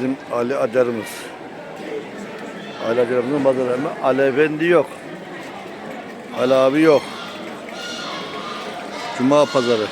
Bizim Ali Acarımız. Ali Acarımızın pazarı ama Ali Efendi yok. Ali abi yok. Cuma pazarı.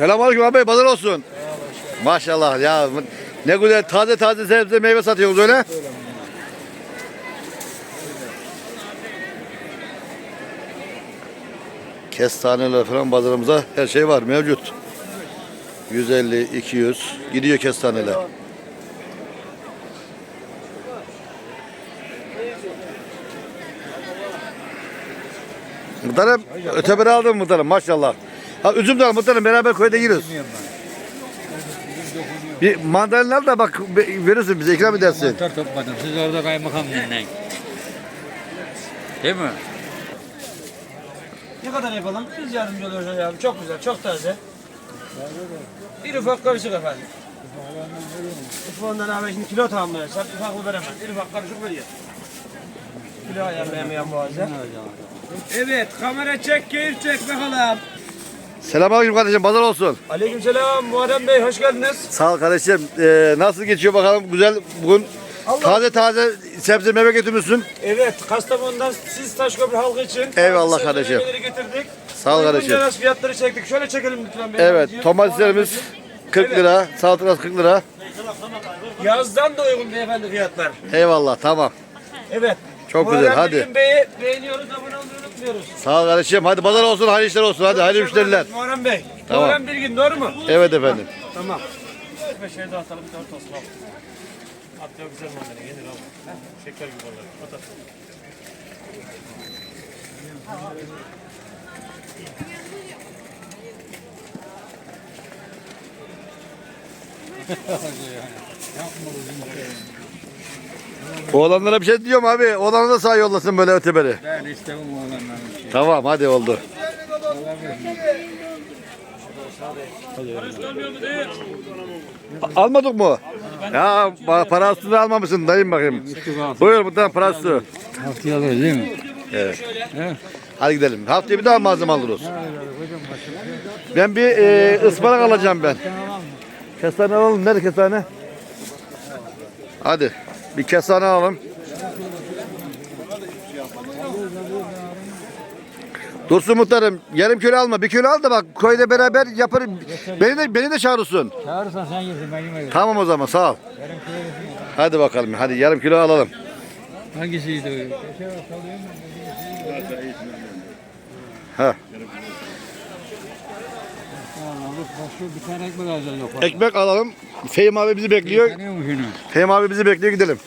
Selamünaleyküm abi pazar olsun. Maşallah ya ne güzel taze taze sebze meyve satıyorsunuz öyle. Kestaneler falan pazarımıza her şey var mevcut. 150, 200 gidiyor kestaneler. Muhtarım öteberi aldım muhtarım maşallah. Ha üzüm de al muhtarım beraber köyde yiyoruz. Bir mandalina al da bak verirsin bize ikram edersin. Mantar topladım. Siz orada kaymakam dinleyin. Değil mi? Ne kadar yapalım? Biz yardımcı oluyoruz abi. Çok güzel, çok taze. Bir ufak karışık efendim. Ufağından abi şimdi kilo tamamlayacak. Ufaklı veremem. Bir ufak karışık veriyor. Kilo ayarlayamayan boğazı. Evet, kamera çek, keyif çek bakalım. Selamünaleyküm kardeşim pazar olsun. Aleykümselam Muharrem Bey, hoş geldiniz. Sağ ol kardeşim. Ee, nasıl geçiyor bakalım güzel bugün Allah- taze taze sebze meyve getirmişsin. Evet, Kastamonu'dan siz Taşköprü halkı için Eyvallah sebze kardeşim. meyveleri getirdik. Sağ ol Uygun kardeşim. cevaz fiyatları çektik. Şöyle çekelim lütfen. Evet domateslerimiz 40 lira, salatalar 40 lira. Yazdan da uygun beyefendi fiyatlar. Eyvallah tamam. Evet. Çok güzel, hadi. Bey'i beğeniyoruz, abone olmayı unutmuyoruz. Sağ ol kardeşim. Hadi pazar olsun, hayırlı işler olsun. Hadi hayırlı müşteriler. Muharrem Bey. Tamam. Muharrem Bilgin doğru mu? Evet efendim. Tamam. Ve şey de atalım, dört olsun al. Hatta güzel mandalina, yenir. Heh, Şeker gibi olur. At at. Oğlanlara bir şey diyorum abi. Oğlanı da sağ yollasın böyle öteberi. Ben istemem oğlanların şey. Tamam hadi oldu. Almadık mı? Ya ba- para üstünde almamışsın dayım bakayım. Buyur buradan para üstü. Haftaya alırız değil mi? Evet. He? Hadi gidelim. Haftaya bir daha malzeme alırız. Ben bir e, ıspanak alacağım ben. Kestane alalım. Nerede kestane? Hadi. Bir kestane alalım. Dursun muhtarım. Yarım kilo alma. Bir kilo al da bak köyde beraber yaparım. Beni de, beni de çağırırsın. Çağırırsan sen yesin ben yemedim. Tamam o zaman sağ ol. Hadi bakalım. Hadi yarım kilo alalım. Hangisiydi o? Ha. Başka bir tane ekmek alacağız yok. Ekmek alalım. Fehim abi bizi bekliyor. Tanıyor musun şunu? Fehim abi bizi bekliyor gidelim.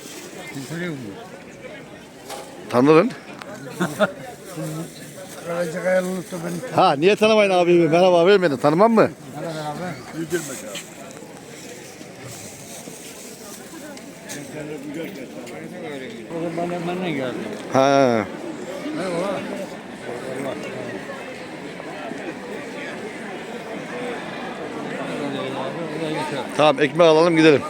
Sen tanıyor musun? Tanıdın. Ha niye tanımayın abimi? Merhaba abi beni tanımam mı? Hadi beraber. O zaman benden benden geldi. Ha. O da yeter. Tamam ekmek alalım gidelim.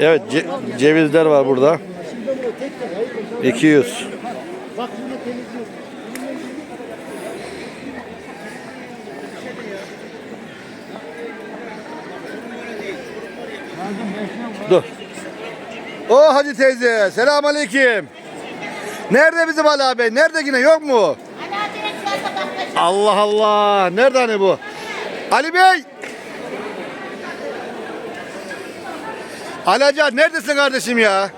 Evet ce- cevizler var burada. 200. Dur. O Hacı teyze. Selamünaleyküm. Nerede bizim Ali abi? Nerede yine yok mu? Allah Allah. Nerede hani bu? Ali Bey. Ali Acar neredesin kardeşim ya?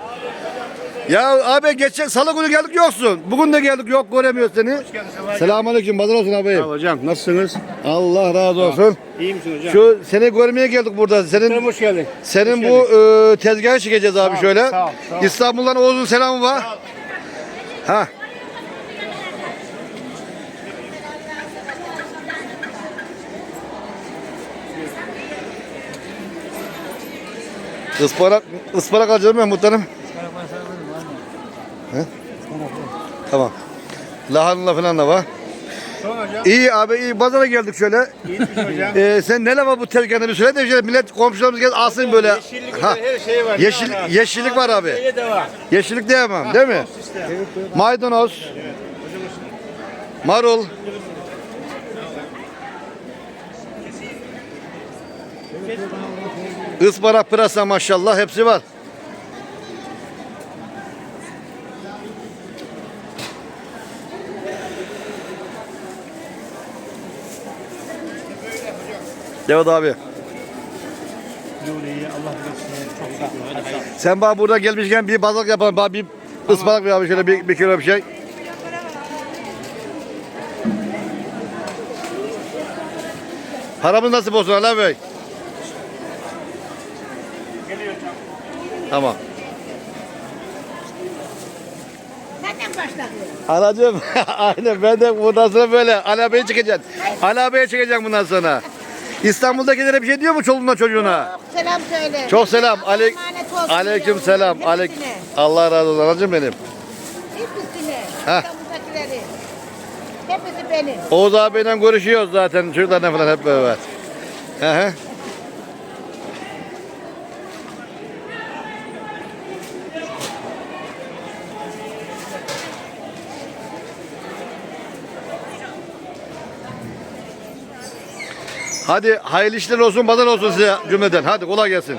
Ya abi geçen salı günü geldik yoksun. Bugün de geldik yok göremiyoruz seni. Selamünaleyküm pazar olsun abi. Hocam nasılsınız? Allah razı olsun. İyi misin hocam? Şu seni görmeye geldik burada. Senin hoş geldin. senin bu e, tezgahı çekeceğiz abi şöyle. sağ ol, sağ ol. İstanbul'dan Oğuz'un selamı var. Ha. Ispanak, ıspanak alacağım ben muhtarım. Ispanak ben sana veririm anne. He? Ispanak. Tamam. Lahanla falan da var. İyi abi iyi pazara geldik şöyle. Ee, sen ne var bu tezgahında bir söyle de şöyle millet komşularımız gel alsın böyle. Yeşillik Ha, her şey var. Yeşil, var abi? yeşillik var abi. Şeye de var. Yeşillik diyemem değil mi? İşte. Maydanoz. Marul. Ispanak, pırasa maşallah hepsi var. Evet abi. Sen bana burada gelmişken bir balık yapalım. Bana bir ıspanak ver abi şöyle bir, bir kilo bir şey. Paramız nasip olsun Ali Bey. Tamam. Nereden başladı? Anacığım aynen ben de bundan sonra böyle çekeceğim. Ali abiye çekeceğim bundan sonra. İstanbul'dakilere bir şey diyor mu çoluğuna çocuğuna? Selam söyle. Çok selam. Allah'a Ale emanet olsun aleyküm yavrum. selam. Alek Hepsine. Allah razı olsun anacığım benim. Hepsine. Heh. İstanbul'dakileri. Hepsi benim. Oğuz abiyle görüşüyoruz zaten çocuklarla falan hep beraber. Hı hı. Hadi hayırlı işler olsun, pazar olsun size cümleden. Hadi kolay gelsin.